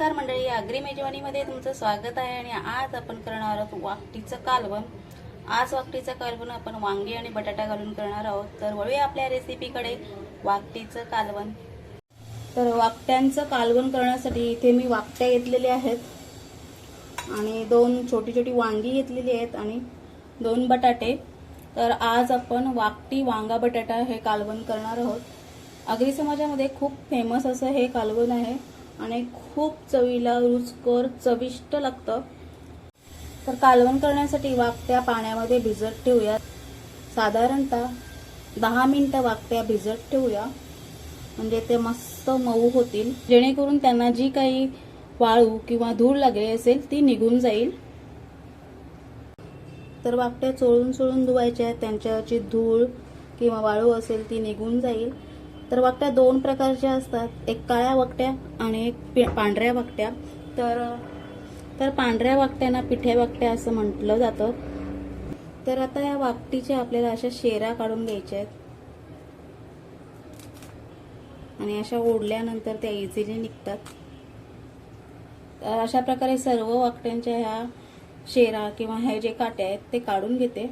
नमस्कार मंडळी आगरी मेजवानीमध्ये तुमचं स्वागत आहे आणि आज आपण करणार आहोत वाकटीचं कालवण. आज वाकटीचं कालवण आपण वांगी आणि बटाटा घालून करणार आहोत. तर वळूया आपल्या रेसिपीकडे वाकटीचं कालवण. तर वाकट्यांचं कालवण करण्यासाठी इथे मी वाकट्या घेतलेल्या आहेत. आणि दोन छोटी छोटी वांगी घेतलेली आहेत आणि दोन बटाटे. तर आज आपण वाकटी वांगा बटाटा हे कालवण करणार आहोत. आगरी समाजामध्ये खूप फेमस असं हे कालवण आहे. आणि खूप चवीला रुचकर चविष्ट लागतं. तर कालवण करण्यासाठी वाकट्या पाण्यामध्ये भिजत ठेवूया. साधारणतः दहा मिनटं वाकट्या भिजत ठेवूया. म्हणजे ते मस्त मऊ होतील. जेणेकरून त्यांना जी काही वाळू किंवा धूळ लागली असेल ती निघून जाईल. तर वाकट्या चोळून चोळून धुवायच्या आहेत. धूळ किंवा वाळू असेल ती निघून जाईल. तर वाकट्या दोन प्रकारच्या असतात एक काळ्या वाकट्या आणि एक पि- पांढऱ्या वाकट्या तर तर पांढऱ्या वाकट्यांना पिठ्या वाकट्या असं म्हटलं जातं. तर आता या वाकटीच्या आपल्याला अशा शेरा काढून घ्यायच्या आहेत. आणि अशा ओढल्यानंतर त्या इझिली निघतात. तर अशा प्रकारे सर्व वाकट्यांच्या ह्या शेरा किंवा हे जे काटे आहेत ते काढून घेते.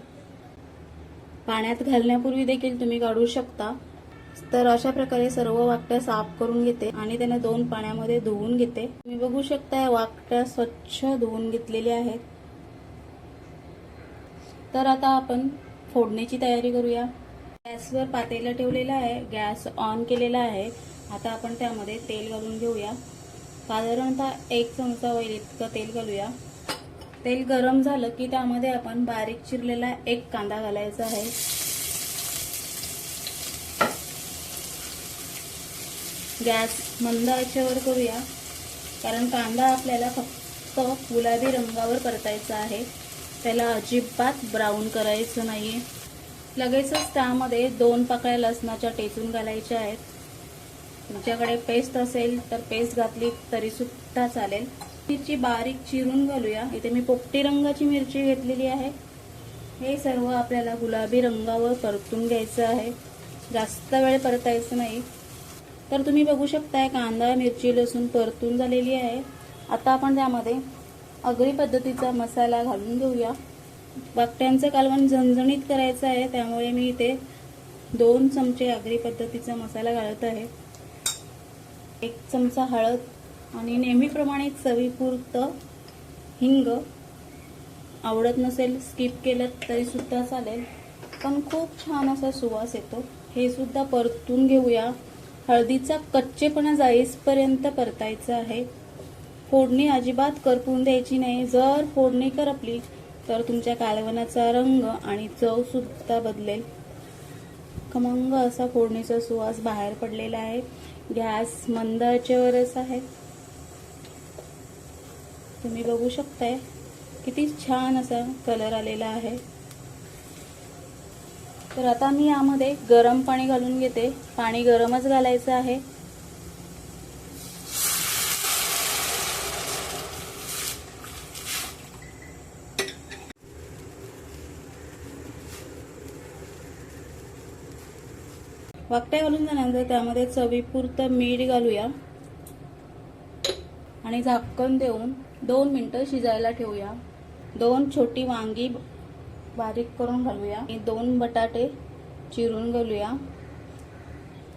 पाण्यात घालण्यापूर्वी देखील तुम्ही काढू शकता. तर अशा प्रकारे सर्व वाकट्या साफ करून घेते आणि त्यांना दोन पाण्यामध्ये धुवून घेते. तुम्ही बघू शकता वाकट्या स्वच्छ धुवून घेतलेल्या आहेत. तर आता आपण फोडणीची तयारी करूया. गॅसवर पातेलं ठेवलेलं आहे गॅस ऑन केलेला आहे. आता आपण त्यामध्ये तेल घालून घेऊया. साधारणतः एक चमचा होईल इतकं तेल घालूया. तेल गरम झालं की त्यामध्ये आपण बारीक चिरलेला एक कांदा घालायचा आहे. गॅस मंद आचेवर करूया. कारण कांदा आपल्याला फक्त गुलाबी रंगावर परतायचा आहे. त्याला अजिबात ब्राऊन करायचं नाही लगेचच त्यामध्ये दोन पाकळ्या लसणाच्या टेचून घालायच्या आहेत. तुमच्याकडे पेस्ट असेल तर पेस्ट घातली तरी सुद्धा चालेल. मिरची बारीक चिरून घालूया. इथे मी पोपटी रंगाची मिरची घेतलेली आहे. हे सर्व आपल्याला गुलाबी रंगावर परतून घ्यायचं आहे. जास्त वेळ परतायचं नाही. तर तुम्ही बघू शकताय कांदा मिरची लसूण परतून झालेली आहे. आता आपण त्यामध्ये अगरी पद्धतीचा मसाला घालून घेऊया. बाकट्यांचं कालवण झणझणीत करायचं आहे त्यामुळे मी इथे दोन चमचे आगरी पद्धतीचा मसाला घालत आहे. एक चमचा हळद आणि नेहमीप्रमाणे चवीपुरतं हिंग. आवडत नसेल स्किप केलं तरी सुद्धा चालेल. पण खूप छान असा सुवास येतो. हे सुद्धा परतून घेऊया. हळदीचा कच्चेपणा जाईसपर्यंत परतायचं आहे. फोडणी अजिबात करपून द्यायची नाही. जर फोडणी करपली तर तुमच्या कालवनाचा रंग आणि चव सुद्धा बदलेल. खमंग असा फोडणीचा सुवास बाहेर पडलेला आहे. गॅस मंद आचेवरच आहे. तुम्ही बघू शकताय किती छान असा कलर आलेला आहे. तर आता मी यामध्ये गरम पाणी घालून घेते. पाणी गरमच घालायचं आहे. वाकट्या घालून झाल्यानंतर त्यामध्ये चवीपुरतं मीठ घालूया. आणि झाकण देऊन दोन मिनटं शिजायला ठेवूया. दोन छोटी वांगी बारीक करून घालूया. आणि दोन बटाटे चिरून घालूया.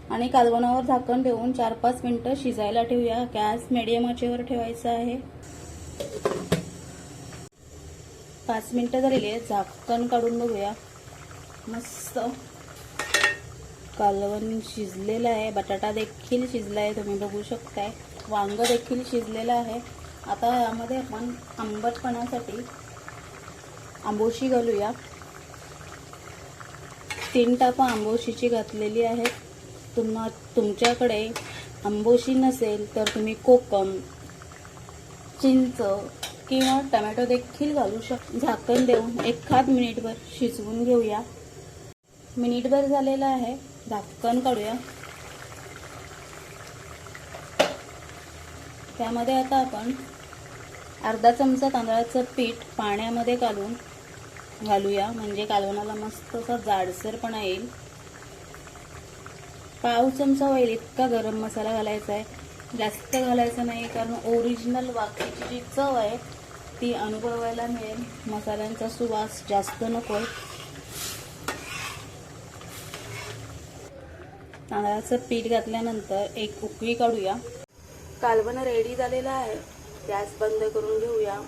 आणि कालवणावर झाकण ठेवून चार पाच मिनटं शिजायला ठेवूया. गॅस मिडियम आचेवर ठेवायचा आहे. पाच मिनटं झालेली आहे झाकण काढून बघूया. मस्त. कालवण शिजलेलं आहे. बटाटा देखील शिजला आहे. तुम्ही बघू शकताय. वांग देखील शिजलेलं आहे. आता यामध्ये आपण आंबटपणासाठी आंबोशी घालूया. तीन टापं आंबोशीची घातलेली आहेत. तुम्हा तुमच्याकडे आंबोशी नसेल तर तुम्ही कोकम चिंच किंवा टमॅटो देखील घालू शक झाकण देऊन एखाद मिनिटभर शिजवून घेऊया. मिनिटभर झालेलं आहे. झाकण काढूया. त्यामध्ये आता आपण अर्धा चमचा तांदळाचं पीठ पाण्यामध्ये घालून घालूया. म्हणजे कालवणाला मस्त असा जाडसरपणा येईल. पाव चमचा होईल इतका गरम मसाला घालायचा आहे. जास्त घालायचा नाही कारण ओरिजिनल वाकीची जी चव आहे ती अनुभवायला मिळेल. मसाल्यांचा सुवास जास्त नको तांदळाचं पीठ घातल्यानंतर एक उकळी काढूया. कालवण रेडी झालेला आहे. गॅस बंद करून घेऊया.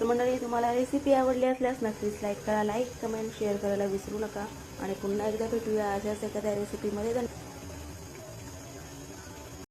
तर मंडळी तुम्हाला रेसिपी आवडली असल्यास नक्कीच लाईक करा लाईक कमेंट शेअर करायला विसरू नका. आणि पुन्हा एकदा भेटूया अशाच एखाद्या रेसिपीमध्ये धन्यवाद.